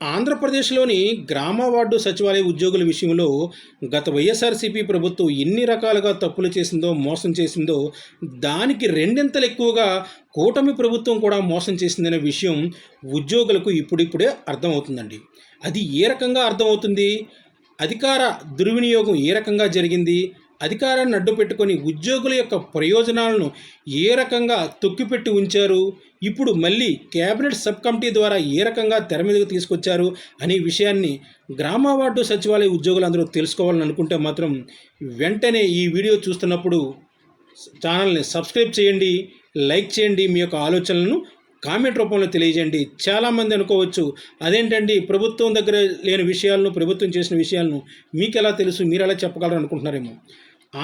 ఆంధ్రప్రదేశ్లోని గ్రామ వార్డు సచివాలయ ఉద్యోగుల విషయంలో గత వైఎస్ఆర్సీపీ ప్రభుత్వం ఎన్ని రకాలుగా తప్పులు చేసిందో మోసం చేసిందో దానికి రెండింతలు ఎక్కువగా కూటమి ప్రభుత్వం కూడా మోసం చేసిందనే విషయం ఉద్యోగులకు ఇప్పుడిప్పుడే అర్థమవుతుందండి. అది ఏ రకంగా అర్థమవుతుంది? అధికార దుర్వినియోగం ఏ రకంగా జరిగింది? అధికారాన్ని అడ్డు పెట్టుకొని ఉద్యోగుల యొక్క ప్రయోజనాలను ఏ రకంగా తొక్కిపెట్టి ఉంచారు? ఇప్పుడు మళ్ళీ కేబినెట్ సబ్ కమిటీ ద్వారా ఏ రకంగా తెర మీదకు తీసుకొచ్చారు అనే విషయాన్ని గ్రామ వార్డు సచివాలయ ఉద్యోగులందరూ తెలుసుకోవాలని అనుకుంటే మాత్రం వెంటనే ఈ వీడియో చూస్తున్నప్పుడు ఛానల్ని సబ్స్క్రైబ్ చేయండి లైక్ చేయండి మీ యొక్క ఆలోచనలను కామెంట్ రూపంలో తెలియజేయండి. చాలామంది అనుకోవచ్చు అదేంటండి ప్రభుత్వం దగ్గర లేని విషయాలను ప్రభుత్వం చేసిన విషయాలను మీకు ఎలా తెలుసు మీరు ఎలా చెప్పగలరు అనుకుంటున్నారేమో.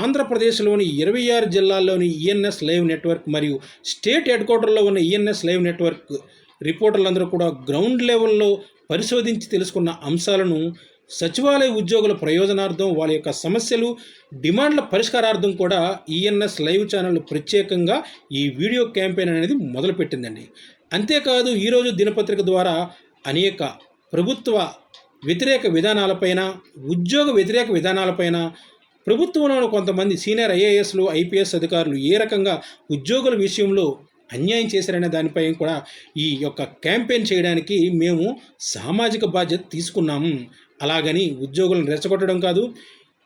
ఆంధ్రప్రదేశ్లోని ఇరవై ఆరు జిల్లాల్లోని ఈఎన్ఎస్ లైవ్ నెట్వర్క్ మరియు స్టేట్ హెడ్ క్వార్టర్లో ఉన్న ఈఎన్ఎస్ లైవ్ నెట్వర్క్ రిపోర్టర్లందరూ కూడా గ్రౌండ్ లెవెల్లో పరిశోధించి తెలుసుకున్న అంశాలను సచివాలయ ఉద్యోగుల ప్రయోజనార్థం వాళ్ళ యొక్క సమస్యలు డిమాండ్ల పరిష్కారార్థం కూడా ఈఎన్ఎస్ లైవ్ ఛానల్ ప్రత్యేకంగా ఈ వీడియో క్యాంపెయిన్ అనేది మొదలుపెట్టిందండి. అంతేకాదు ఈరోజు దినపత్రిక ద్వారా అనేక ప్రభుత్వ వ్యతిరేక విధానాలపైన ఉద్యోగ వ్యతిరేక విధానాలపైన ప్రభుత్వంలోని కొంతమంది సీనియర్ ఐఏఎస్లు ఐపీఎస్ అధికారులు ఏ రకంగా ఉద్యోగుల విషయంలో అన్యాయం చేశారనే దానిపై కూడా ఈ యొక్క క్యాంపెయిన్ చేయడానికి మేము సామాజిక బాధ్యత తీసుకున్నాము. అలాగని ఉద్యోగులను రెచ్చగొట్టడం కాదు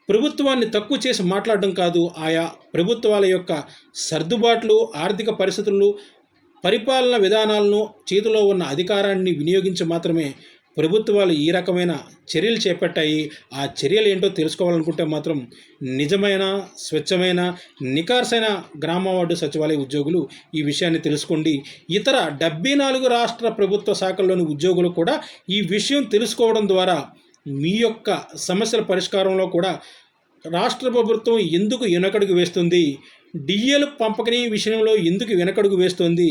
ప్రభుత్వాన్ని తక్కువ చేసి మాట్లాడడం కాదు ఆయా ప్రభుత్వాల యొక్క సర్దుబాట్లు ఆర్థిక పరిస్థితులు పరిపాలన విధానాలను చేతిలో ఉన్న అధికారాన్ని వినియోగించి మాత్రమే ప్రభుత్వాలు ఈ రకమైన చర్యలు చేపట్టాయి. ఆ చర్యలు ఏంటో తెలుసుకోవాలనుకుంటే మాత్రం నిజమైన స్వచ్ఛమైన నికార్సైన గ్రామ వార్డు సచివాలయ ఉద్యోగులు ఈ విషయాన్ని తెలుసుకోండి. ఇతర డెబ్బై నాలుగు రాష్ట్ర ప్రభుత్వ శాఖల్లోని ఉద్యోగులు కూడా ఈ విషయం తెలుసుకోవడం ద్వారా మీ యొక్క సమస్యల పరిష్కారంలో కూడా రాష్ట్ర ప్రభుత్వం ఎందుకు వెనకడుగు వేస్తుంది? డిఏలు పంపకని విషయంలో ఎందుకు వెనకడుగు వేస్తుంది?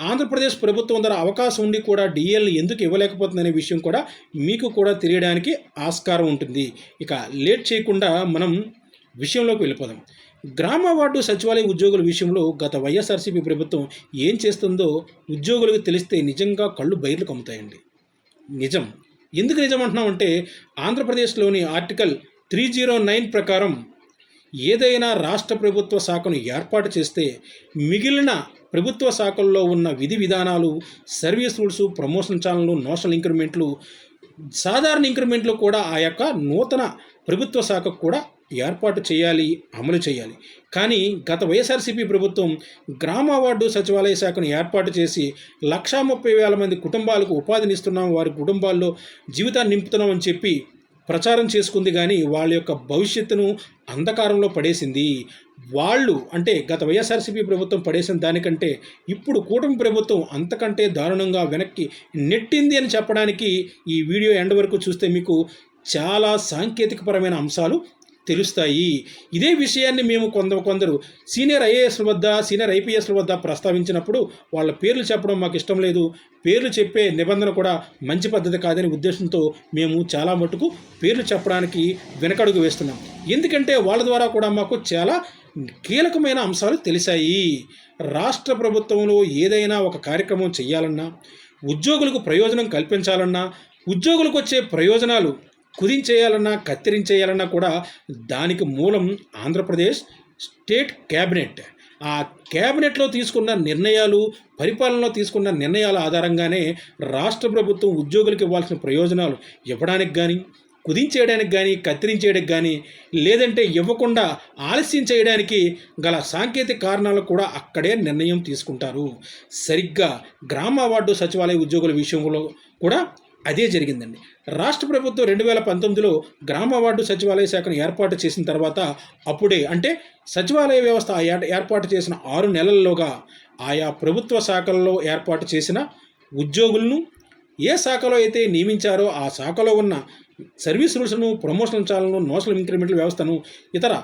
ఆంధ్రప్రదేశ్ ప్రభుత్వం ద్వారా అవకాశం ఉండి కూడా డిఎల్ ఎందుకు ఇవ్వలేకపోతుందనే విషయం కూడా మీకు కూడా తెలియడానికి ఆస్కారం ఉంటుంది. ఇక లేట్ చేయకుండా మనం విషయంలోకి వెళ్ళిపోదాం. గ్రామ వార్డు సచివాలయ ఉద్యోగుల విషయంలో గత వైఎస్ఆర్సీపీ ప్రభుత్వం ఏం చేస్తుందో ఉద్యోగులకు తెలిస్తే నిజంగా కళ్ళు బయర్లు కమ్ముతాయండి. నిజం. ఎందుకు నిజం అంటున్నామంటే ఆంధ్రప్రదేశ్లోని ఆర్టికల్ త్రీ జీరో నైన్ ప్రకారం ఏదైనా రాష్ట్ర ప్రభుత్వ శాఖను ఏర్పాటు చేస్తే మిగిలిన ప్రభుత్వ శాఖల్లో ఉన్న విధి విధానాలు సర్వీస్ రూల్స్ ప్రమోషన్ ఛానళ్ళు నోషనల్ ఇంక్రిమెంట్లు సాధారణ ఇంక్రిమెంట్లు కూడా ఆ యొక్క నూతన ప్రభుత్వ శాఖకు కూడా ఏర్పాటు చేయాలి అమలు చేయాలి. కానీ గత వైఎస్ఆర్సీపీ ప్రభుత్వం గ్రామ వార్డు సచివాలయ శాఖను ఏర్పాటు చేసి లక్షా ముప్పై వేల మంది కుటుంబాలకు ఉపాధినిస్తున్నాం వారి కుటుంబాల్లో జీవితాన్ని నింపుతున్నామని చెప్పి ప్రచారం చేసుకుంది కానీ వాళ్ళ యొక్క భవిష్యత్తును అంధకారంలో పడేసింది. వాళ్ళు అంటే గత వైఎస్ఆర్సీపీ ప్రభుత్వం పడేసిన దానికంటే ఇప్పుడు కూటమి ప్రభుత్వం అంతకంటే దారుణంగా వెనక్కి నెట్టింది అని చెప్పడానికి ఈ వీడియో ఎండ్ వరకు చూస్తే మీకు చాలా సాంకేతికపరమైన అంశాలు తెలుస్తాయి. ఇదే విషయాన్ని మేము కొందరు కొందరు సీనియర్ ఐఏఎస్ల వద్ద సీనియర్ ఐపీఎస్ల వద్ద ప్రస్తావించినప్పుడు వాళ్ళ పేర్లు చెప్పడం మాకు ఇష్టం లేదు. పేర్లు చెప్పే నిబంధన కూడా మంచి పద్ధతి కాదనే ఉద్దేశంతో మేము చాలా మటుకు పేర్లు చెప్పడానికి వెనకడుగు వేస్తున్నాం. ఎందుకంటే వాళ్ళ ద్వారా కూడా మాకు చాలా కీలకమైన అంశాలు తెలిసాయి. రాష్ట్ర ప్రభుత్వంలో ఏదైనా ఒక కార్యక్రమం చేయాలన్నా ఉద్యోగులకు ప్రయోజనం కల్పించాలన్నా ఉద్యోగులకు వచ్చే ప్రయోజనాలు కుదించేయాలన్నా కత్తిరించేయాలన్నా కూడా దానికి మూలం ఆంధ్రప్రదేశ్ స్టేట్ క్యాబినెట్. ఆ క్యాబినెట్లో తీసుకున్న నిర్ణయాలు పరిపాలనలో తీసుకున్న నిర్ణయాల ఆధారంగానే రాష్ట్ర ప్రభుత్వం ఉద్యోగులకు ఇవ్వాల్సిన ప్రయోజనాలు ఇవ్వడానికి కానీ కుదించేయడానికి కానీ కత్తిరించేయడానికి కానీ లేదంటే ఇవ్వకుండా ఆలస్యం చేయడానికి గల సాంకేతిక కారణాలు కూడా అక్కడే నిర్ణయం తీసుకుంటారు. సరిగ్గా గ్రామ వార్డు సచివాలయ ఉద్యోగుల విషయంలో కూడా అదే జరిగిందండి. రాష్ట్ర ప్రభుత్వం రెండు వేల పంతొమ్మిదిలో గ్రామ వార్డు సచివాలయ శాఖను ఏర్పాటు చేసిన తర్వాత అప్పుడే అంటే సచివాలయ వ్యవస్థ ఏర్పాటు చేసిన ఆరు నెలల్లోగా ఆయా ప్రభుత్వ శాఖల్లో ఏర్పాటు చేసిన ఉద్యోగులను ఏ శాఖలో అయితే నియమించారో ఆ శాఖలో ఉన్న సర్వీస్ రూల్స్ను ప్రమోషన్ ఛానల్ను నోషనల్ ఇంక్రిమెంటల్ వ్యవస్థను ఇతర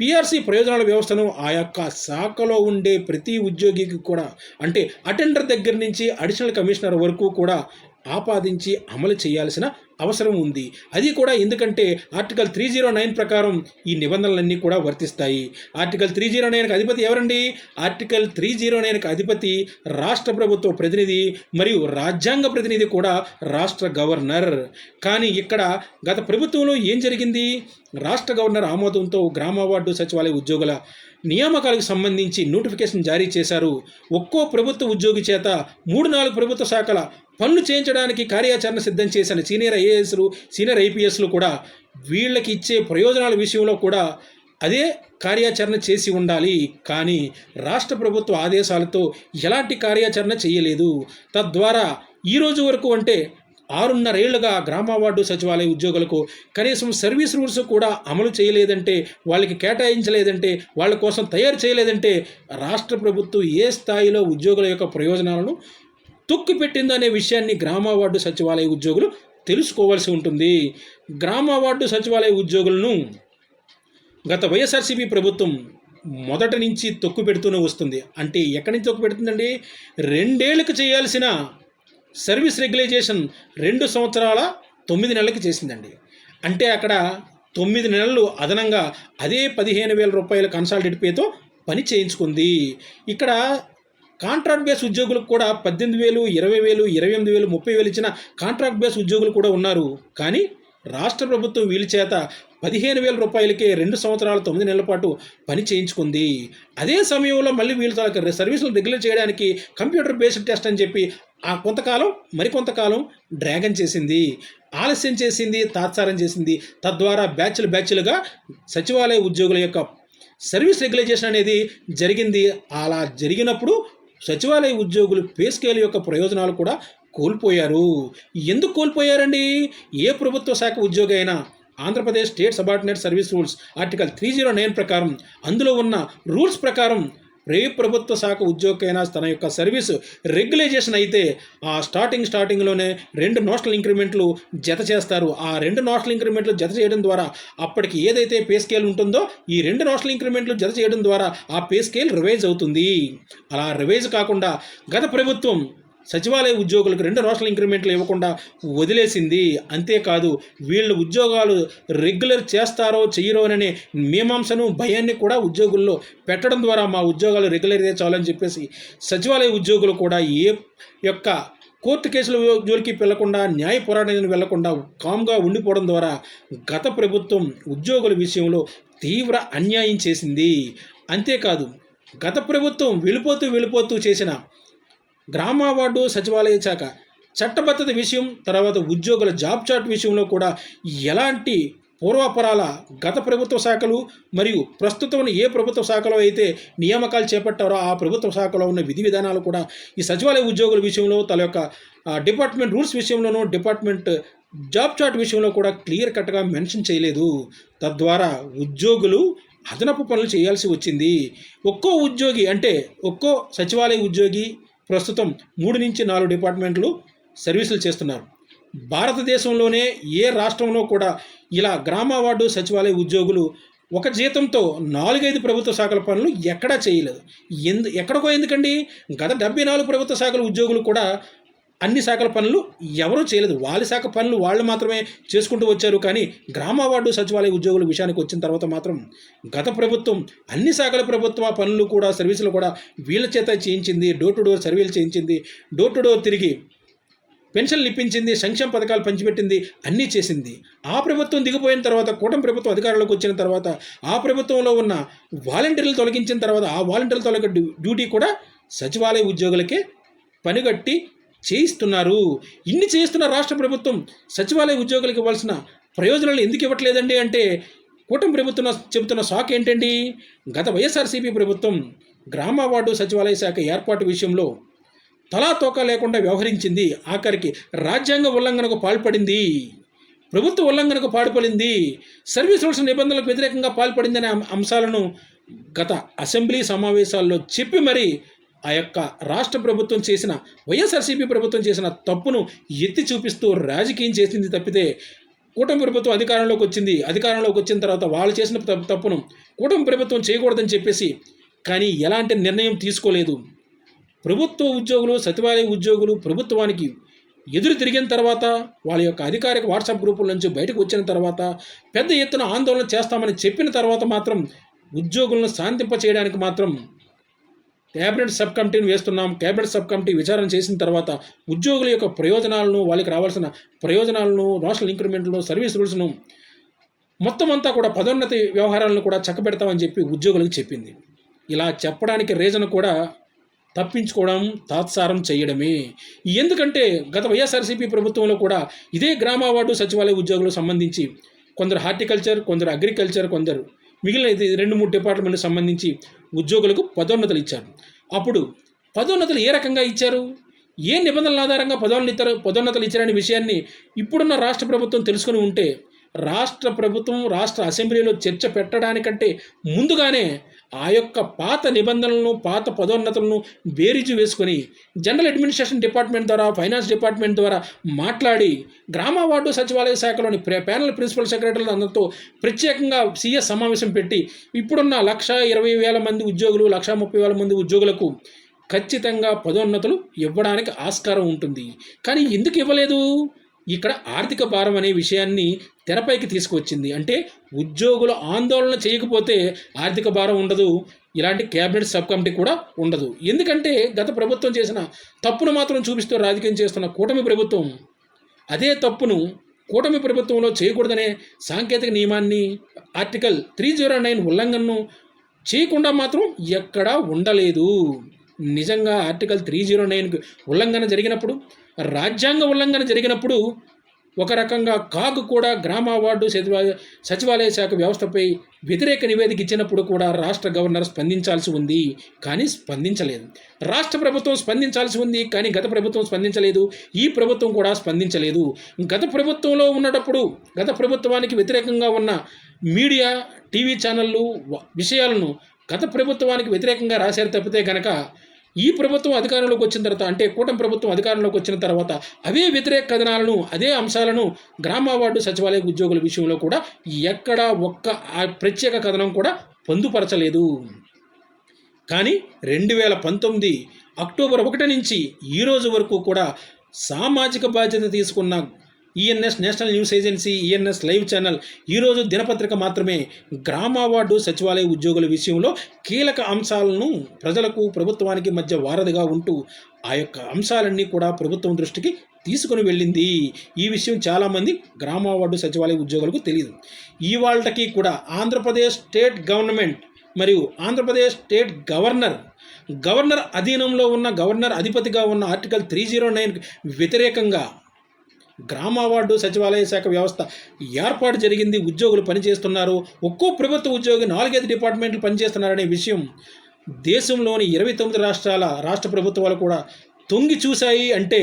పిఆర్సీ ప్రయోజనాల వ్యవస్థను ఆ యొక్క శాఖలో ఉండే ప్రతి ఉద్యోగికి కూడా అంటే అటెండర్ దగ్గర నుంచి అడిషనల్ కమిషనర్ వరకు కూడా ఆపాదించి అమలు చేయాల్సిన అవసరం ఉంది. అది కూడా ఎందుకంటే ఆర్టికల్ త్రీ జీరో నైన్ ప్రకారం ఈ నిబంధనలన్నీ కూడా వర్తిస్తాయి. ఆర్టికల్ త్రీ జీరో నైన్కి అధిపతి ఎవరండి? ఆర్టికల్ త్రీ జీరో నైన్కి అధిపతి రాష్ట్ర ప్రభుత్వ ప్రతినిధి మరియు రాజ్యాంగ ప్రతినిధి కూడా రాష్ట్ర గవర్నర్. కానీ ఇక్కడ గత ప్రభుత్వంలో ఏం జరిగింది? రాష్ట్ర గవర్నర్ ఆమోదంతో గ్రామ వార్డు సచివాలయ ఉద్యోగుల నియామకాలకు సంబంధించి నోటిఫికేషన్ జారీ చేశారు. ఒక్కో ప్రభుత్వ ఉద్యోగి చేత మూడు నాలుగు ప్రభుత్వ శాఖల పనులు చేయించడానికి కార్యాచరణ సిద్ధం చేసిన సీనియర్ ఐఏఎస్లు సీనియర్ ఐపీఎస్లు కూడా వీళ్ళకి ఇచ్చే ప్రయోజనాల విషయంలో కూడా అదే కార్యాచరణ చేసి ఉండాలి. కానీ రాష్ట్ర ప్రభుత్వ ఆదేశాలతో ఎలాంటి కార్యాచరణ చేయలేదు. తద్వారా ఈరోజు వరకు అంటే ఆరున్నరేళ్ళుగా గ్రామ వార్డు సచివాలయ ఉద్యోగులకు కనీసం సర్వీస్ రూల్స్ కూడా అమలు చేయలేదంటే వాళ్ళకి కేటాయించలేదంటే వాళ్ళ కోసం తయారు చేయలేదంటే రాష్ట్ర ప్రభుత్వం ఏ స్థాయిలో ఉద్యోగుల యొక్క ప్రయోజనాలను తొక్కు పెట్టిందనే విషయాన్ని గ్రామ వార్డు సచివాలయ ఉద్యోగులు తెలుసుకోవాల్సి ఉంటుంది. గ్రామ వార్డు సచివాలయ ఉద్యోగులను గత వైఎస్ఆర్సీపీ ప్రభుత్వం మొదట నుంచి తొక్కు పెడుతూనే వస్తుంది. అంటే ఎక్కడి నుంచి తొక్కు పెడుతుందండి? రెండేళ్ళకు చేయాల్సిన సర్వీస్ రెగ్యులైజేషన్ రెండు సంవత్సరాల తొమ్మిది నెలలకి చేసిందండి. అంటే అక్కడ తొమ్మిది నెలలు అదనంగా అదే పదిహేను వేల రూపాయల కన్సల్టెడ్ పేతో పని చేయించుకుంది. ఇక్కడ కాంట్రాక్ట్ బేస్ ఉద్యోగులకు కూడా పద్దెనిమిది వేలు ఇరవై వేలు ఇరవై ఎనిమిది వేలు ముప్పై వేలు ఇచ్చిన కాంట్రాక్ట్ బేస్ ఉద్యోగులు కూడా ఉన్నారు. కానీ రాష్ట్ర ప్రభుత్వం వీళ్ళ చేత పదిహేను వేల రూపాయలకే రెండు సంవత్సరాల తొమ్మిది నెలల పాటు పని చేయించుకుంది. అదే సమయంలో మళ్ళీ వీళ్ళ సర్వీసులు రెగ్యులర్ చేయడానికి కంప్యూటర్ బేస్డ్ టెస్ట్ అని చెప్పి ఆ కొంతకాలం మరికొంతకాలం డ్రాగన్ చేసింది ఆలస్యం చేసింది తాత్సారం చేసింది. తద్వారా బ్యాచ్లు బ్యాచ్లుగా సచివాలయ ఉద్యోగుల యొక్క సర్వీస్ రెగ్యులైజేషన్ అనేది జరిగింది. అలా జరిగినప్పుడు సచివాలయ ఉద్యోగులు పే స్కేల్ యొక్క ప్రయోజనాలు కూడా కోల్పోయారు. ఎందుకు కోల్పోయారండి? ఏ ప్రభుత్వ శాఖ ఉద్యోగి అయినా Andhra Pradesh state subordinate service rules article three zero nine ప్రకారం అందులో ఉన్న రూల్స్ ప్రకారం ఏ ప్రభుత్వ శాఖ ఉద్యోగైనా తన యొక్క సర్వీస్ రెగ్యులైజేషన్ అయితే ఆ స్టార్టింగ్ స్టార్టింగ్లోనే రెండు నోషనల్ ఇంక్రిమెంట్లు జత చేస్తారు. ఆ రెండు నోషనల్ ఇంక్రిమెంట్లు జత చేయడం ద్వారా అప్పటికి ఏదైతే పే స్కేల్ ఉంటుందో ఈ రెండు నోషనల్ ఇంక్రిమెంట్లు జత చేయడం ద్వారా ఆ పే స్కేల్ రివైజ్ అవుతుంది. అలా రివైజ్ కాకుండా గత ప్రభుత్వం సచివాలయ ఉద్యోగులకు రెండు రోషనల్ ఇంక్రిమెంట్లు ఇవ్వకుండా వదిలేసింది. అంతేకాదు వీళ్ళు ఉద్యోగాలు రెగ్యులర్ చేస్తారో చెయ్యరో అనే మీమాంసను భయాన్ని కూడా ఉద్యోగుల్లో పెట్టడం ద్వారా మా ఉద్యోగాలు రెగ్యులర్ చాలని చెప్పేసి సచివాలయ ఉద్యోగులు కూడా ఏ యొక్క కోర్టు కేసుల జోలికి వెళ్ళకుండా న్యాయ పోరాటానికి వెళ్ళకుండా కామ్గా ఉండిపోవడం ద్వారా గత ప్రభుత్వం ఉద్యోగుల విషయంలో తీవ్ర అన్యాయం చేసింది. అంతేకాదు గత ప్రభుత్వం వెళ్ళిపోతూ వెళ్ళిపోతూ చేసిన గ్రామ వార్డు సచివాలయ శాఖ. చట్టబద్ధత విషయం తర్వాత ఉద్యోగుల జాబ్ చార్ట్ విషయంలో కూడా ఎలాంటి పూర్వాపరాల గత ప్రభుత్వ శాఖలు మరియు ప్రస్తుతం ఏ ప్రభుత్వ శాఖలో అయితే నియామకాలు చేపట్టారో ఆ ప్రభుత్వ శాఖలో ఉన్న విధి విధానాలు కూడా ఈ సచివాలయ ఉద్యోగుల విషయంలో తన యొక్క డిపార్ట్మెంట్ రూల్స్ విషయంలోనూ డిపార్ట్మెంట్ జాబ్ చార్ట్ విషయంలో కూడా క్లియర్ కట్గా మెన్షన్ చేయలేదు. తద్వారా ఉద్యోగులు అదనపు పనులు చేయాల్సి వచ్చింది. ఒక్కో ఉద్యోగి అంటే ఒక్కో సచివాలయ ఉద్యోగి ప్రస్తుతం మూడు నుంచి నాలుగు డిపార్ట్మెంట్లు సర్వీసులు చేస్తున్నారు. భారతదేశంలోనే ఏ రాష్ట్రంలో కూడా ఇలా గ్రామ వార్డు సచివాలయ ఉద్యోగులు ఒక జీతంతో నాలుగైదు ప్రభుత్వ శాఖల పనులు ఎక్కడా చేయలేదు. ఎందు ఎక్కడికో ఎందుకండి? గత డెబ్బై నాలుగు ప్రభుత్వ శాఖల ఉద్యోగులు కూడా అన్ని శాఖల పనులు ఎవరూ చేయలేదు. వాళ్ళ శాఖ పనులు వాళ్ళు మాత్రమే చేసుకుంటూ వచ్చారు. కానీ గ్రామ వార్డు సచివాలయ ఉద్యోగుల విషయానికి వచ్చిన తర్వాత మాత్రం గత ప్రభుత్వం అన్ని శాఖల ప్రభుత్వ పనులు కూడా సర్వీసులు కూడా వీళ్ళ చేత చేయించింది. డోర్ టు డోర్ సర్వేలు చేయించింది. డోర్ టు డోర్ తిరిగి పెన్షన్లు ఇప్పించింది. సంక్షేమ పథకాలు పంచిపెట్టింది. అన్నీ చేసింది. ఆ ప్రభుత్వం దిగిపోయిన తర్వాత కూటమి ప్రభుత్వం అధికారంలోకి వచ్చిన తర్వాత ఆ ప్రభుత్వంలో ఉన్న వాలంటీర్లు తొలగించిన తర్వాత ఆ వాలంటీర్లు తొలగ డ్యూటీ కూడా సచివాలయ ఉద్యోగులకే పనిగట్టి చేయిస్తున్నారు. ఇన్ని చేస్తున్న రాష్ట్ర ప్రభుత్వం సచివాలయ ఉద్యోగులకు ఇవ్వాల్సిన ప్రయోజనాలు ఎందుకు ఇవ్వట్లేదండి అంటే కూటమి ప్రభుత్వం చెబుతున్న సాక్ ఏంటండి? గత వైఎస్ఆర్సీపీ ప్రభుత్వం గ్రామ వార్డు సచివాలయ శాఖ ఏర్పాటు విషయంలో తలా తోక లేకుండా వ్యవహరించింది. ఆఖరికి రాజ్యాంగ ఉల్లంఘనకు పాల్పడింది. ప్రభుత్వ ఉల్లంఘనకు పాల్పడింది. సర్వీస్ రూల్స్ నిబంధనలకు వ్యతిరేకంగా పాల్పడిందనే అంశాలను గత అసెంబ్లీ సమావేశాల్లో చెప్పి మరి ఆ యొక్క రాష్ట్ర ప్రభుత్వం చేసిన వైఎస్ఆర్సీపీ ప్రభుత్వం చేసిన తప్పును ఎత్తి చూపిస్తూ రాజకీయం చేసింది తప్పితే కూటమి ప్రభుత్వం అధికారంలోకి వచ్చింది. అధికారంలోకి వచ్చిన తర్వాత వాళ్ళు చేసిన తప్పు- తప్పును కూటమి ప్రభుత్వం చేయకూడదని చెప్పేసి కానీ ఎలాంటి నిర్ణయం తీసుకోలేదు. ప్రభుత్వ ఉద్యోగులు సచివాలయ ఉద్యోగులు ప్రభుత్వానికి ఎదురు తిరిగిన తర్వాత వాళ్ళ యొక్క అధికారిక వాట్సాప్ గ్రూపుల నుంచి బయటకు వచ్చిన తర్వాత పెద్ద ఎత్తున ఆందోళన చేస్తామని చెప్పిన తర్వాత మాత్రం ఉద్యోగులను శాంతింప చేయడానికి మాత్రం క్యాబినెట్ సబ్ కమిటీని వేస్తున్నాం. క్యాబినెట్ సబ్ కమిటీ విచారణ చేసిన తర్వాత ఉద్యోగుల యొక్క ప్రయోజనాలను వాళ్ళకి రావాల్సిన ప్రయోజనాలను నేషనల్ ఇంక్రిమెంట్లను సర్వీస్ రూల్స్ను మొత్తం అంతా కూడా పదోన్నతి వ్యవహారాలను కూడా చక్కబెడతామని చెప్పి ఉద్యోగులకు చెప్పింది. ఇలా చెప్పడానికి రీజన్ కూడా తప్పించుకోవడం తాత్సారం చేయడమే. ఎందుకంటే గత వైఎస్ఆర్సీపీ ప్రభుత్వంలో కూడా ఇదే గ్రామ వార్డు సచివాలయ ఉద్యోగులకు సంబంధించి కొందరు హార్టికల్చర్ కొందరు అగ్రికల్చర్ కొందరు మిగిలిన ఇది రెండు మూడు డిపార్ట్మెంట్లకు సంబంధించి ఉద్యోగులకు పదోన్నతులు ఇచ్చారు. అప్పుడు పదోన్నతులు ఏ రకంగా ఇచ్చారు? ఏ నిబంధనల ఆధారంగా పదోన్నత పదోన్నతలు ఇచ్చారనే విషయాన్ని ఇప్పుడున్న రాష్ట్ర ప్రభుత్వం తెలుసుకుని ఉంటే రాష్ట్ర ప్రభుత్వం రాష్ట్ర అసెంబ్లీలో చర్చ పెట్టడానికంటే ముందుగానే ఆ యొక్క పాత నిబంధనలను పాత పదోన్నతులను బేరీజు వేసుకొని జనరల్ అడ్మినిస్ట్రేషన్ డిపార్ట్మెంట్ ద్వారా ఫైనాన్స్ డిపార్ట్మెంట్ ద్వారా మాట్లాడి గ్రామ వార్డు సచివాలయ శాఖలోని ప్యానల్ ప్రిన్సిపల్ సెక్రటరీలు అందరితో ప్రత్యేకంగా సీఎస్ సమావేశం పెట్టి ఇప్పుడున్న లక్ష ఇరవై వేల మంది ఉద్యోగులు లక్ష ముప్పై వేల మంది ఉద్యోగులకు ఖచ్చితంగా పదోన్నతులు ఇవ్వడానికి ఆస్కారం ఉంటుంది. కానీ ఎందుకు ఇవ్వలేదు? ఇక్కడ ఆర్థిక భారం అనే విషయాన్ని తెరపైకి తీసుకువచ్చింది. అంటే ఉద్యోగులు ఆందోళన చేయకపోతే ఆర్థిక భారం ఉండదు. ఇలాంటి క్యాబినెట్ సబ్ కమిటీ కూడా ఉండదు. ఎందుకంటే గత ప్రభుత్వం చేసిన తప్పును మాత్రం చూపిస్తూ రాజకీయం చేస్తున్న కూటమి ప్రభుత్వం అదే తప్పును కూటమి ప్రభుత్వంలో చేయకూడదనే సాంకేతిక నియమాన్ని ఆర్టికల్ త్రీ జీరో నైన్ ఉల్లంఘనను చేయకుండా మాత్రం ఎక్కడా ఉండలేదు. నిజంగా ఆర్టికల్ త్రీ జీరో నైన్కి ఉల్లంఘన జరిగినప్పుడు రాజ్యాంగ ఉల్లంఘన జరిగినప్పుడు ఒక రకంగా కాగు కూడా గ్రామ వార్డు సచివాలయ సచివాలయ శాఖ వ్యవస్థపై వ్యతిరేక నివేదిక ఇచ్చినప్పుడు కూడా రాష్ట్ర గవర్నర్ స్పందించాల్సి ఉంది కానీ స్పందించలేదు. రాష్ట్ర ప్రభుత్వం స్పందించాల్సి ఉంది కానీ గత ప్రభుత్వం స్పందించలేదు. ఈ ప్రభుత్వం కూడా స్పందించలేదు. గత ప్రభుత్వంలో ఉన్నటప్పుడు గత ప్రభుత్వానికి వ్యతిరేకంగా ఉన్న మీడియా టీవీ ఛానళ్ళు విషయాలను గత ప్రభుత్వానికి వ్యతిరేకంగా రాశారు తప్పితే కనుక ఈ ప్రభుత్వం అధికారంలోకి వచ్చిన తర్వాత అంటే కూటమి ప్రభుత్వం అధికారంలోకి వచ్చిన తర్వాత అవే వ్యతిరేక కథనాలను అదే అంశాలను గ్రామ వార్డు సచివాలయ ఉద్యోగుల విషయంలో కూడా ఎక్కడ ఒక్క ప్రత్యేక కథనం కూడా పొందుపరచలేదు. కానీ రెండు వేల పంతొమ్మిది అక్టోబర్ ఒకటి నుంచి ఈ రోజు వరకు కూడా సామాజిక బాధ్యత తీసుకున్న ENS national news agency ENS live channel ఈరోజు దినపత్రిక మాత్రమే. గ్రామ వార్డు సచివాలయ ఉద్యోగుల విషయంలో కీలక అంశాలను ప్రజలకు ప్రభుత్వానికి మధ్య వారధిగా ఉంటూ ఆ యొక్క అంశాలన్నీ కూడా ప్రభుత్వం దృష్టికి తీసుకుని వెళ్ళింది. ఈ విషయం చాలామంది గ్రామ వార్డు సచివాలయ ఉద్యోగులకు తెలియదు ఇవాళకి కూడా ఆంధ్రప్రదేశ్ స్టేట్ గవర్నమెంట్ మరియు ఆంధ్రప్రదేశ్ స్టేట్ గవర్నర్ గవర్నర్ అధీనంలో ఉన్న గవర్నర్ అధిపతిగా ఉన్న ఆర్టికల్ త్రీ జీరో నైన్ వ్యతిరేకంగా గ్రామ వార్డు సచివాలయ శాఖ వ్యవస్థ ఏర్పాటు జరిగింది ఉద్యోగులు పనిచేస్తున్నారు. ఒక్కో ప్రభుత్వ ఉద్యోగి నాలుగైదు డిపార్ట్మెంట్లు పనిచేస్తున్నారనే విషయం దేశంలోని ఇరవై తొమ్మిది రాష్ట్రాల రాష్ట్ర ప్రభుత్వాలు కూడా తొంగి చూశాయి అంటే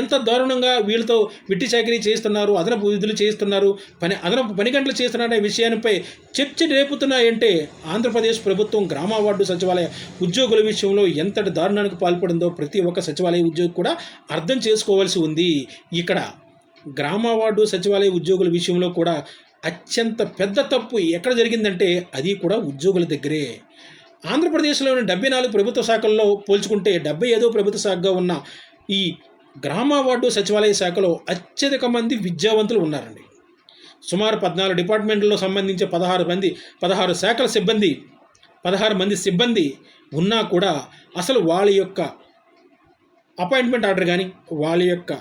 ఎంత దారుణంగా వీళ్ళతో విట్టి చాకరీ చేస్తున్నారు అదనపు విధులు చేస్తున్నారు పని అదనపు పని గంటలు చేస్తున్నారనే విషయానిపై చర్చ రేపుతున్నాయంటే ఆంధ్రప్రదేశ్ ప్రభుత్వం గ్రామ వార్డు సచివాలయ ఉద్యోగుల విషయంలో ఎంతటి దారుణానికి పాల్పడిందో ప్రతి ఒక్క సచివాలయ ఉద్యోగి కూడా అర్థం చేసుకోవాల్సి ఉంది. ఇక్కడ గ్రామ వార్డు సచివాలయ ఉద్యోగుల విషయంలో కూడా అత్యంత పెద్ద తప్పు ఎక్కడ జరిగిందంటే అది కూడా ఉద్యోగుల దగ్గరే. ఆంధ్రప్రదేశ్లోని డెబ్బై నాలుగు ప్రభుత్వ శాఖల్లో పోల్చుకుంటే డెబ్బై ఐదో ప్రభుత్వ శాఖగా ఉన్న ఈ గ్రామ వార్డు సచివాలయ శాఖలో అత్యధిక మంది విద్యావంతులు ఉన్నారండి. సుమారు పద్నాలుగు డిపార్ట్మెంట్లలో సంబంధించి పదహారు మంది పదహారు శాఖల సిబ్బంది పదహారు మంది సిబ్బంది ఉన్నా కూడా అసలు వాళ్ళ యొక్క అపాయింట్మెంట్ ఆర్డర్ కానీ వాళ్ళ యొక్క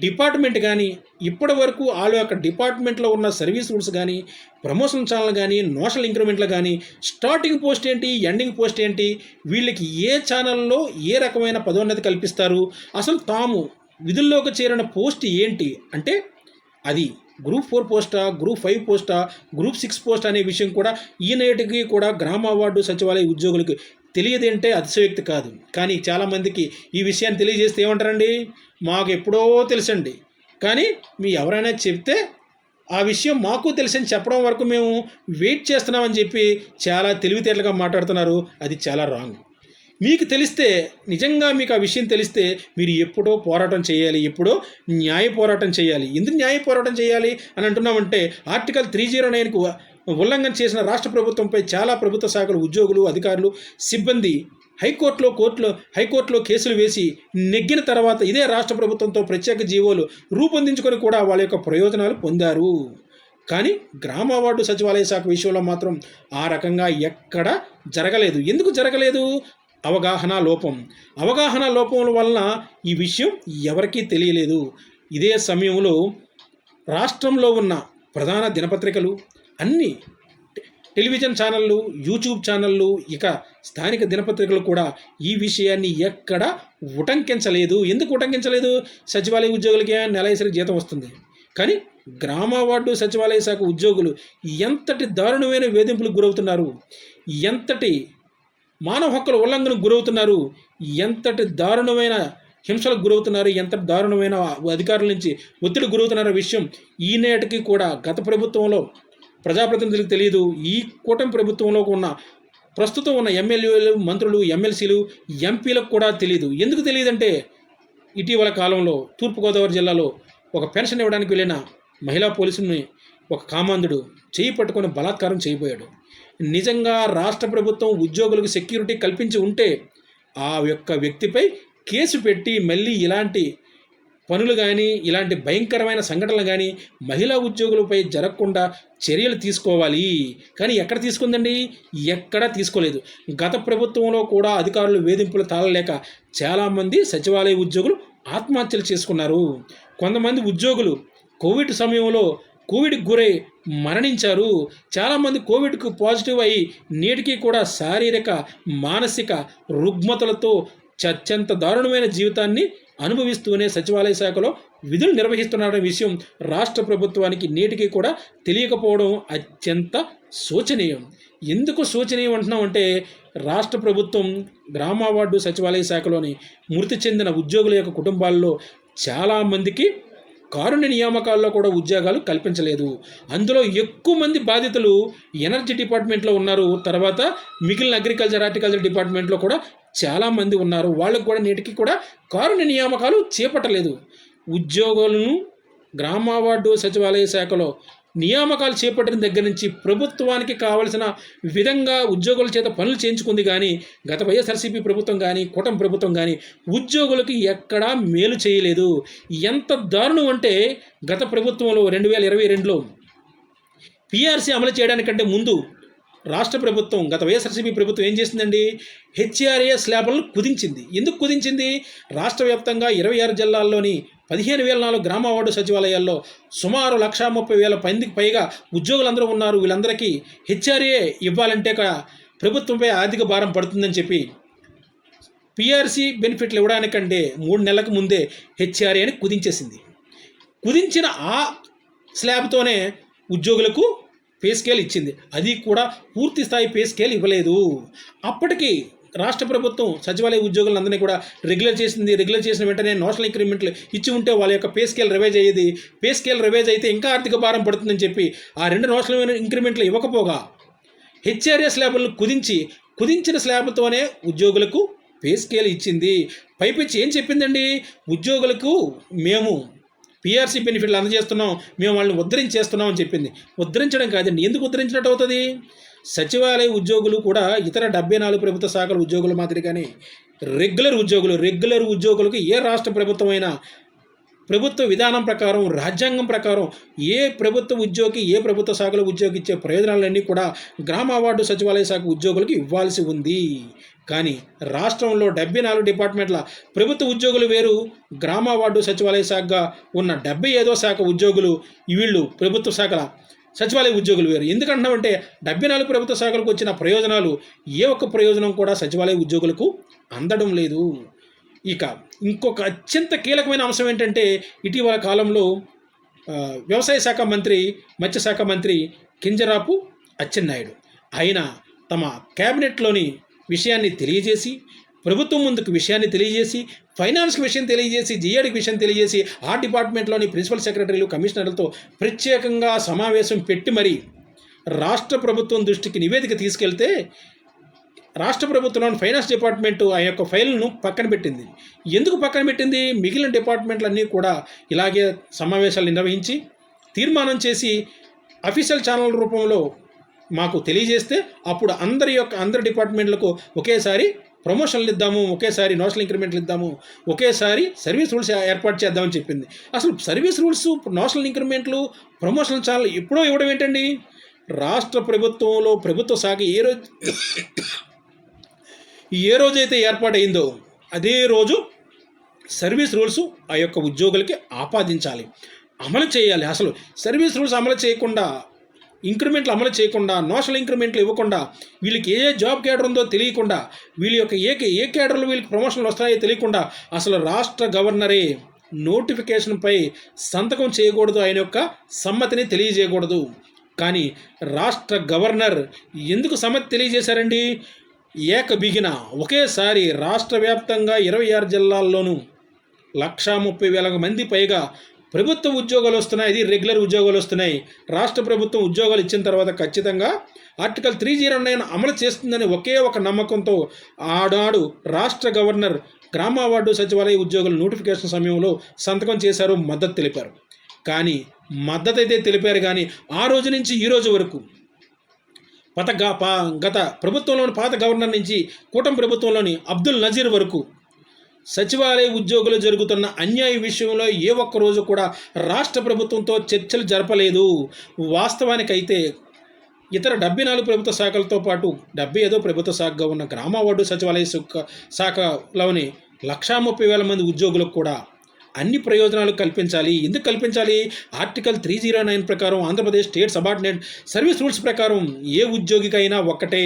డిపార్ట్మెంట్ కానీ ఇప్పటి వరకు వాళ్ళ యొక్క డిపార్ట్మెంట్లో ఉన్న సర్వీస్ రూల్స్ కానీ ప్రమోషన్ ఛానల్ కానీ నోషల్ ఇంక్రిమెంట్లు కానీ స్టార్టింగ్ పోస్ట్ ఏంటి ఎండింగ్ పోస్ట్ ఏంటి వీళ్ళకి ఏ ఛానల్లో ఏ రకమైన పదోన్నతి కల్పిస్తారు అసలు తాము విధుల్లోకి చేరిన పోస్ట్ ఏంటి అంటే అది గ్రూప్ ఫోర్ పోస్టా గ్రూప్ ఫైవ్ పోస్టా గ్రూప్ సిక్స్ పోస్ట్ అనే విషయం కూడా ఈనాటికి కూడా గ్రామ వార్డు సచివాలయ ఉద్యోగులకు తెలియదంటే అతిశయోక్తి కాదు. కానీ చాలామందికి ఈ విషయాన్ని తెలియజేస్తే ఏమంటారండి? మాకు ఎప్పుడో తెలుసండి. కానీ మీ ఎవరైనా చెప్తే ఆ విషయం మాకు తెలుసని చెప్పడం వరకు మేము వెయిట్ చేస్తున్నామని చెప్పి చాలా తెలివితేటలుగా మాట్లాడుతున్నారు. అది చాలా రాంగ్. మీకు తెలిస్తే నిజంగా మీకు ఆ విషయం తెలిస్తే మీరు ఎప్పుడో పోరాటం చేయాలి. ఎప్పుడో న్యాయ పోరాటం చేయాలి. ఎందుకు న్యాయ పోరాటం చేయాలి అని అంటున్నామంటే ఆర్టికల్ త్రీ జీరో నైన్కు ఉల్లంఘన చేసిన రాష్ట్ర ప్రభుత్వంపై చాలా ప్రభుత్వ శాఖల ఉద్యోగులు అధికారులు సిబ్బంది హైకోర్టులో కోర్టులో హైకోర్టులో కేసులు వేసి నెగ్గిన తర్వాత ఇదే రాష్ట్ర ప్రభుత్వంతో ప్రత్యేక జీవోలు రూపొందించుకొని కూడా వాళ్ళ యొక్క ప్రయోజనాలు పొందారు. కానీ గ్రామ వార్డు సచివాలయ శాఖ విషయంలో మాత్రం ఆ రకంగా ఎక్కడ జరగలేదు. ఎందుకు జరగలేదు? అవగాహన లోపం. అవగాహన లోపం వలన ఈ విషయం ఎవరికీ తెలియలేదు. ఇదే సమయంలో రాష్ట్రంలో ఉన్న ప్రధాన దినపత్రికలు అన్ని టెలివిజన్ ఛానళ్ళు యూట్యూబ్ ఛానళ్ళు ఇక స్థానిక దినపత్రికలు కూడా ఈ విషయాన్ని ఎక్కడ ఉటంకించలేదు. ఎందుకు ఉటంకించలేదు? సచివాలయ ఉద్యోగులకి నెలసరి జీతం వస్తుంది. కానీ గ్రామ వార్డు సచివాలయ శాఖ ఉద్యోగులు ఎంతటి దారుణమైన వేధింపులకు గురవుతున్నారు? ఎంతటి మానవ హక్కుల ఉల్లంఘనకు గురవుతున్నారు? ఎంతటి దారుణమైన హింసలకు గురవుతున్నారు? ఎంత దారుణమైన అధికారుల నుంచి ఒత్తిడి గురవుతున్నారో విషయం ఈనాటికి కూడా గత ప్రభుత్వంలో ప్రజాప్రతినిధులకు తెలియదు. ఈ కూటమి ప్రభుత్వంలో ఉన్న ప్రస్తుతం ఉన్న ఎమ్మెల్యేలు మంత్రులు ఎమ్మెల్సీలు ఎంపీలకు కూడా తెలియదు. ఎందుకు తెలియదంటే ఇటీవల కాలంలో తూర్పుగోదావరి జిల్లాలో ఒక పెన్షన్ ఇవ్వడానికి వెళ్ళిన మహిళా పోలీసుని ఒక కామాంధుడు చేయి పట్టుకొని బలాత్కారం చేయబోయాడు. నిజంగా రాష్ట్ర ప్రభుత్వం ఉద్యోగులకు సెక్యూరిటీ కల్పించి ఉంటే ఆ యొక్క వ్యక్తిపై కేసు పెట్టి మళ్ళీ ఇలాంటి పనులు కానీ ఇలాంటి భయంకరమైన సంఘటనలు కానీ మహిళా ఉద్యోగులపై జరగకుండా చర్యలు తీసుకోవాలి. కానీ ఎక్కడ తీసుకుందండి? ఎక్కడా తీసుకోలేదు. గత ప్రభుత్వంలో కూడా అధికారులు వేధింపులు తాళలేక చాలామంది సచివాలయ ఉద్యోగులు ఆత్మహత్యలు చేసుకున్నారు. కొంతమంది ఉద్యోగులు కోవిడ్ సమయంలో కోవిడ్కి గురై మరణించారు. చాలామంది కోవిడ్కు పాజిటివ్ అయి నేటికి కూడా శారీరక మానసిక రుగ్మతలతో అత్యంత దారుణమైన జీవితాన్ని అనుభవిస్తూనే సచివాలయ శాఖలో విధులు నిర్వహిస్తున్నారనే విషయం రాష్ట్ర ప్రభుత్వానికి నేటికి కూడా తెలియకపోవడం అత్యంత శోచనీయం. ఎందుకు శోచనీయం అంటున్నామంటే రాష్ట్ర ప్రభుత్వం గ్రామ వార్డు సచివాలయ శాఖలోని మృతి చెందిన ఉద్యోగుల యొక్క కుటుంబాల్లో చాలామందికి కారుణ్య నియామకాల్లో కూడా ఉద్యోగాలు కల్పించలేదు. అందులో ఎక్కువ మంది బాధితులు ఎనర్జీ డిపార్ట్మెంట్లో ఉన్నారు. తర్వాత మిగిలిన అగ్రికల్చర్ హార్టికల్చర్ డిపార్ట్మెంట్లో కూడా చాలామంది ఉన్నారు. వాళ్ళకు కూడా నేటికి కూడా కారుణ్య నియామకాలు చేపట్టలేదు. ఉద్యోగులను గ్రామ వార్డు సచివాలయ శాఖలో నియామకాలు చేపట్టిన దగ్గర నుంచి ప్రభుత్వానికి కావలసిన విధంగా ఉద్యోగుల చేత పనులు చేయించుకుంది కానీ గత వైఎస్ఆర్సీపీ ప్రభుత్వం కానీ కూటమి ప్రభుత్వం కానీ ఉద్యోగులకు ఎక్కడా మేలు చేయలేదు. ఎంత దారుణం అంటే గత ప్రభుత్వంలో రెండు వేల ఇరవై రెండులో పీఆర్సీ అమలు చేయడానికంటే ముందు రాష్ట్ర ప్రభుత్వం గత వైఎస్ఆర్సీపీ ప్రభుత్వం ఏం చేసిందండి? హెచ్ఆర్ఏ స్లాబ్లను కుదించింది. ఎందుకు కుదించింది? రాష్ట్ర వ్యాప్తంగా ఇరవై ఆరు జిల్లాల్లోని పదిహేను వేల నాలుగు గ్రామ వార్డు సచివాలయాల్లో సుమారు లక్షా ముప్పై వేల పందికి పైగా ఉద్యోగులందరూ ఉన్నారు. వీళ్ళందరికీ హెచ్ఆర్ఏ ఇవ్వాలంటే ప్రభుత్వంపై ఆర్థిక భారం పడుతుందని చెప్పి పిఆర్సీ బెనిఫిట్లు ఇవ్వడానికంటే మూడు నెలలకు ముందే హెచ్ఆర్ఏని కుదించేసింది. కుదించిన ఆ స్లాబ్తోనే ఉద్యోగులకు పే స్కేల్ ఇచ్చింది. అది కూడా పూర్తి స్థాయి పే స్కేల్ ఇవ్వలేదు. అప్పటికి రాష్ట్ర ప్రభుత్వం సచివాలయ ఉద్యోగులందరినీ కూడా రెగ్యులర్ చేసింది రెగ్యులర్ చేసిన వెంటనే నోషనల్ ఇంక్రిమెంట్లు ఇచ్చి ఉంటే వాళ్ళ యొక్క పే స్కేల్ రివైజ్ అయ్యేది. పే స్కేల్ రివైజ్ అయితే ఇంకా ఆర్థిక భారం పడుతుందని చెప్పి ఆ రెండు నోషనల్ ఇంక్రిమెంట్లు ఇవ్వకపోగా హెచ్ఆర్ఏ స్లాబులను కుదించి కుదించిన స్లాబ్తోనే ఉద్యోగులకు పే స్కేల్ ఇచ్చింది. పైపించి ఏం చెప్పిందండి? ఉద్యోగులకు మేము పిఆర్సీ బెనిఫిట్లు అందజేస్తున్నాం మేము వాళ్ళని ఉద్ధరించేస్తున్నాం అని చెప్పింది. ఉద్ధరించడం కాదండి. ఎందుకు ఉద్ధరించినట్టు అవుతుంది? సచివాలయ ఉద్యోగులు కూడా ఇతర డెబ్బై నాలుగు ప్రభుత్వ శాఖల ఉద్యోగుల మాదిరిగానే రెగ్యులర్ ఉద్యోగులు రెగ్యులర్ ఉద్యోగులకు ఏ రాష్ట్ర ప్రభుత్వం అయినా ప్రభుత్వ విధానం ప్రకారం రాజ్యాంగం ప్రకారం ఏ ప్రభుత్వ ఉద్యోగి ఏ ప్రభుత్వ శాఖలో ఉద్యోగి ఇచ్చే ప్రయోజనాలన్నీ కూడా గ్రామ వార్డు సచివాలయ శాఖ ఉద్యోగులకు ఇవ్వాల్సి ఉంది. కానీ రాష్ట్రంలో డెబ్బై నాలుగు డిపార్ట్మెంట్ల ప్రభుత్వ ఉద్యోగులు వేరు గ్రామ వార్డు సచివాలయ శాఖగా ఉన్న డెబ్బై ఐదో శాఖ ఉద్యోగులు వీళ్ళు ప్రభుత్వ శాఖల సచివాలయ ఉద్యోగులు వేరు. ఎందుకంటున్నామంటే డెబ్బై నాలుగు ప్రభుత్వ శాఖలకు వచ్చిన ప్రయోజనాలు ఏ ఒక్క ప్రయోజనం కూడా సచివాలయ ఉద్యోగులకు అందడం లేదు. ఇక ఇంకొక అత్యంత కీలకమైన అంశం ఏంటంటే ఇటీవల కాలంలో వ్యవసాయ శాఖ మంత్రి మత్స్యశాఖ మంత్రి కింజరాపు అచ్చెన్నాయుడు. ఆయన తమ క్యాబినెట్లోని విషయాన్ని తెలియజేసి ప్రభుత్వం ముందుకు విషయాన్ని తెలియజేసి ఫైనాన్స్ విషయం తెలియజేసి జిఏడికి విషయం తెలియజేసి ఆ డిపార్ట్మెంట్లోని ప్రిన్సిపల్ సెక్రటరీలు కమిషనర్లతో ప్రత్యేకంగా సమావేశం పెట్టి మరి రాష్ట్ర ప్రభుత్వం దృష్టికి నివేదిక తీసుకెళ్తే రాష్ట్ర ప్రభుత్వంలోని ఫైనాన్స్ డిపార్ట్మెంట్ ఆ యొక్క ఫైల్ను పక్కన పెట్టింది. ఎందుకు పక్కన పెట్టింది? మిగిలిన డిపార్ట్మెంట్లన్నీ కూడా ఇలాగే సమావేశాలు నిర్వహించి తీర్మానం చేసి అఫీషియల్ ఛానల్ రూపంలో మాకు తెలియజేస్తే అప్పుడు అందరి యొక్క అందరి డిపార్ట్మెంట్లకు ఒకేసారి ప్రమోషన్లు ఇద్దాము ఒకేసారి నోషనల్ ఇంక్రిమెంట్లు ఇద్దాము ఒకేసారి సర్వీస్ రూల్స్ ఏర్పాటు చేద్దామని చెప్పింది. అసలు సర్వీస్ రూల్స్ నోషనల్ ఇంక్రిమెంట్లు ప్రమోషన్ చాలా ఎప్పుడో ఇవ్వడం ఏంటండి? రాష్ట్ర ప్రభుత్వంలో ప్రభుత్వ శాఖ ఏ రోజు ఏ రోజైతే ఏర్పాటైందో అదే రోజు సర్వీస్ రూల్స్ ఆ యొక్క ఉద్యోగులకి ఆపాదించాలి. అమలు చేయాలి. అసలు సర్వీస్ రూల్స్ అమలు చేయకుండా ఇంక్రిమెంట్లు అమలు చేయకుండా నోషనల్ ఇంక్రిమెంట్లు ఇవ్వకుండా వీళ్ళకి ఏ జాబ్ క్యాడర్ ఉందో తెలియకుండా వీళ్ళ యొక్క ఏ ఏ కేడర్లు వీళ్ళకి ప్రమోషన్లు వస్తాయో తెలియకుండా అసలు రాష్ట్ర గవర్నరే నోటిఫికేషన్పై సంతకం చేయకూడదు ఆయన యొక్క సమ్మతిని తెలియజేయకూడదు. కానీ రాష్ట్ర గవర్నర్ ఎందుకు సమ్మతి తెలియజేశారండి? ఏక బిగిన ఒకేసారి రాష్ట్ర వ్యాప్తంగా ఇరవై ఆరు జిల్లాల్లోనూ లక్షా ముప్పై వేల మంది పైగా ప్రభుత్వ ఉద్యోగాలు వస్తున్నాయి ఇది రెగ్యులర్ ఉద్యోగాలు వస్తున్నాయి. రాష్ట్ర ప్రభుత్వం ఉద్యోగాలు ఇచ్చిన తర్వాత ఖచ్చితంగా ఆర్టికల్ త్రీ జీరో నైన్ అమలు చేస్తుందని ఒకే ఒక నమ్మకంతో ఆనాడు రాష్ట్ర గవర్నర్ గ్రామ వార్డు సచివాలయ ఉద్యోగుల నోటిఫికేషన్ సమయంలో సంతకం చేశారు మద్దతు తెలిపారు. కానీ మద్దతు అయితే తెలిపారు కానీ ఆ రోజు నుంచి ఈ రోజు వరకు పత గత ప్రభుత్వంలోని పాత గవర్నర్ నుంచి కూటమి ప్రభుత్వంలోని అబ్దుల్ నజీర్ వరకు సచివాలయ ఉద్యోగులు జరుగుతున్న అన్యాయ విషయంలో ఏ ఒక్క రోజు కూడా రాష్ట్ర ప్రభుత్వంతో చర్చలు జరపలేదు. వాస్తవానికైతే ఇతర డెబ్బై నాలుగు ప్రభుత్వ శాఖలతో పాటు డెబ్బై ఐదో ప్రభుత్వ శాఖగా ఉన్న గ్రామ వార్డు సచివాలయ శాఖ శాఖలోని లక్షా ముప్పై వేల మంది ఉద్యోగులకు కూడా అన్ని ప్రయోజనాలు కల్పించాలి. ఎందుకు కల్పించాలి? ఆర్టికల్ త్రీ జీరో నైన్ ప్రకారం Andhra Pradesh state subordinate service rules ప్రకారం ఏ ఉద్యోగికైనా ఒక్కటే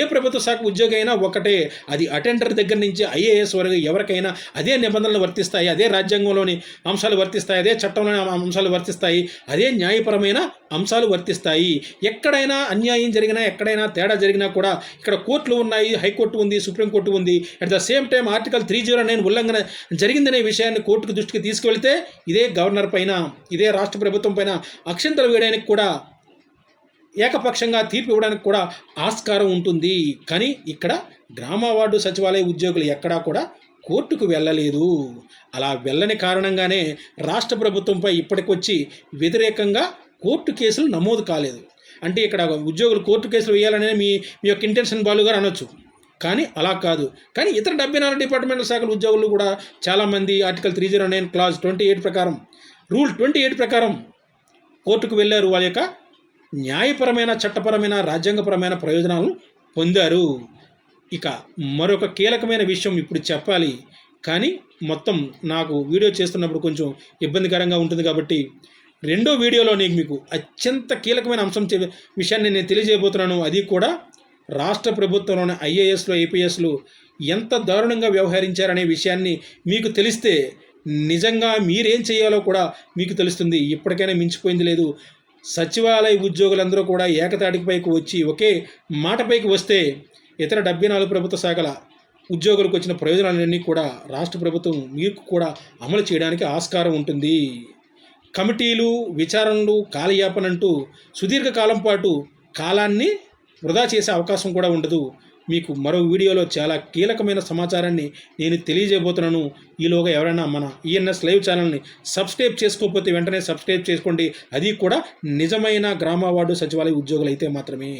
ఏ ప్రభుత్వ శాఖ ఉద్యోగి అయినా ఒక్కటే. అది అటెండర్ దగ్గర నుంచి ఐఏఎస్ వరకు ఎవరికైనా అదే నిబంధనలు వర్తిస్తాయి అదే రాజ్యాంగంలోని అంశాలు వర్తిస్తాయి అదే చట్టంలోని అంశాలు వర్తిస్తాయి అదే న్యాయపరమైన అంశాలు వర్తిస్తాయి. ఎక్కడైనా అన్యాయం జరిగినా ఎక్కడైనా తేడా జరిగినా కూడా ఇక్కడ కోర్టులు ఉన్నాయి హైకోర్టు ఉంది సుప్రీంకోర్టు ఉంది. At the same time article three zero nine ఉల్లంఘన జరిగిందనే విషయాన్ని కోర్టుకు దృష్టికి తీసుకెళ్తే ఇదే గవర్నర్ పైన ఇదే రాష్ట్ర ప్రభుత్వం పైన అక్షంతలు వేయడానికి కూడా ఏకపక్షంగా తీర్పు ఇవ్వడానికి కూడా ఆస్కారం ఉంటుంది. కానీ ఇక్కడ గ్రామ వార్డు సచివాలయ ఉద్యోగులు ఎక్కడా కూడా కోర్టుకు వెళ్ళలేదు. అలా వెళ్ళని కారణంగానే రాష్ట్ర ప్రభుత్వంపై ఇప్పటికొచ్చి వ్యతిరేకంగా కోర్టు కేసులు నమోదు కాలేదు. అంటే ఇక్కడ ఉద్యోగులు కోర్టు కేసులు వేయాలనే మీ మీ యొక్క ఇంటెన్షన్ బాలుగారు అనొచ్చు. కానీ అలా కాదు. కానీ ఇతర డెబ్బై నాలుగు డిపార్ట్మెంటల్ శాఖల ఉద్యోగులు కూడా చాలామంది article three zero nine clause twenty eight ప్రకారం రూల్ ట్వంటీ ఎయిట్ ప్రకారం కోర్టుకు వెళ్ళారు. వాళ్ళ యొక్క న్యాయపరమైన చట్టపరమైన రాజ్యాంగపరమైన ప్రయోజనాలను పొందారు. ఇక మరొక కీలకమైన విషయం ఇప్పుడు చెప్పాలి. కానీ మొత్తం నాకు వీడియో చేస్తున్నప్పుడు కొంచెం ఇబ్బందికరంగా ఉంటుంది కాబట్టి రెండో వీడియోలో నీకు మీకు అత్యంత కీలకమైన అంశం విషయాన్ని నేను తెలియజేయబోతున్నాను. అది కూడా రాష్ట్ర ప్రభుత్వంలోని ఐఏఎస్లు ఐపీఎస్లు ఎంత దారుణంగా వ్యవహరించారనే విషయాన్ని మీకు తెలిస్తే నిజంగా మీరేం చేయాలో కూడా మీకు తెలుస్తుంది. ఇప్పటికైనా మించిపోయింది లేదు. సచివాలయ ఉద్యోగులందరూ కూడా ఏకతాటికి పైకి వచ్చి ఒకే మాటపైకి వస్తే ఇతర డెబ్బై నాలుగు ప్రభుత్వ శాఖల ఉద్యోగులకు వచ్చిన ప్రయోజనాలన్నీ కూడా రాష్ట్ర ప్రభుత్వం మీకు కూడా అమలు చేయడానికి ఆస్కారం ఉంటుంది. కమిటీలు విచారణలు కాలయాపనంటూ సుదీర్ఘకాలం పాటు కాలాన్ని వృధా చేసే అవకాశం కూడా ఉండదు. మీకు మరో వీడియోలో చాలా కీలకమైన సమాచారాన్ని నేను తెలియజేయబోతున్నాను. ఈలోగా ఎవరైనా మన ఈఎన్ఎస్ లైవ్ ఛానల్ని సబ్స్క్రైబ్ చేసుకోకపోతే వెంటనే సబ్స్క్రైబ్ చేసుకోండి. అది కూడా నిజమైన గ్రామ వార్డు సచివాలయ ఉద్యోగులు అయితే మాత్రమే.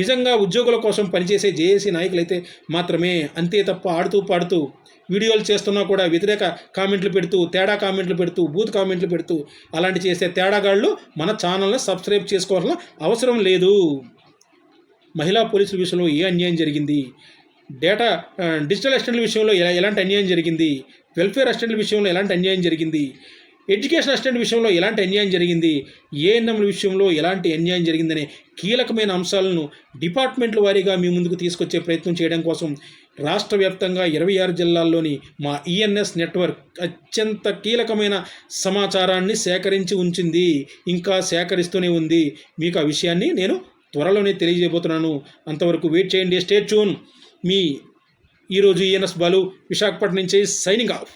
నిజంగా ఉద్యోగుల కోసం పనిచేసే జేఏసీ నాయకులైతే మాత్రమే. అంతే తప్ప ఆడుతూ పాడుతూ వీడియోలు చేస్తున్నా కూడా వ్యతిరేక కామెంట్లు పెడుతూ తేడా కామెంట్లు పెడుతూ బూత్ కామెంట్లు పెడుతూ అలాంటి చేసే తేడాగాళ్ళు మన ఛానల్ని సబ్స్క్రైబ్ చేసుకోవాల్సిన అవసరం లేదు. మహిళా పోలీసుల విషయంలో ఏ అన్యాయం జరిగింది? డేటా డిజిటల్ అసిస్టెంట్ల విషయంలో ఎలా ఎలాంటి అన్యాయం జరిగింది? వెల్ఫేర్ అసిస్టెంట్ల విషయంలో ఎలాంటి అన్యాయం జరిగింది? ఎడ్యుకేషన్ అసిస్టెంట్ విషయంలో ఎలాంటి అన్యాయం జరిగింది? ఏఎన్ఎంల విషయంలో ఎలాంటి అన్యాయం జరిగిందనే కీలకమైన అంశాలను డిపార్ట్మెంట్ల వారీగా మీ ముందుకు తీసుకొచ్చే ప్రయత్నం చేయడం కోసం రాష్ట్ర వ్యాప్తంగా ఇరవై ఆరు జిల్లాల్లోని మా ఈఎన్ఎస్ నెట్వర్క్ అత్యంత కీలకమైన సమాచారాన్ని సేకరించి ఉంచింది. ఇంకా సేకరిస్తూనే ఉంది. మీకు ఆ విషయాన్ని నేను త్వరలోనే తెలియజేయబోతున్నాను. అంతవరకు వెయిట్ చేయండి. Stay tune. మీ ఈరోజు ఈఎన్ఎస్ బాలు విశాఖపట్నం నుంచి సైనింగ్ ఆఫ్.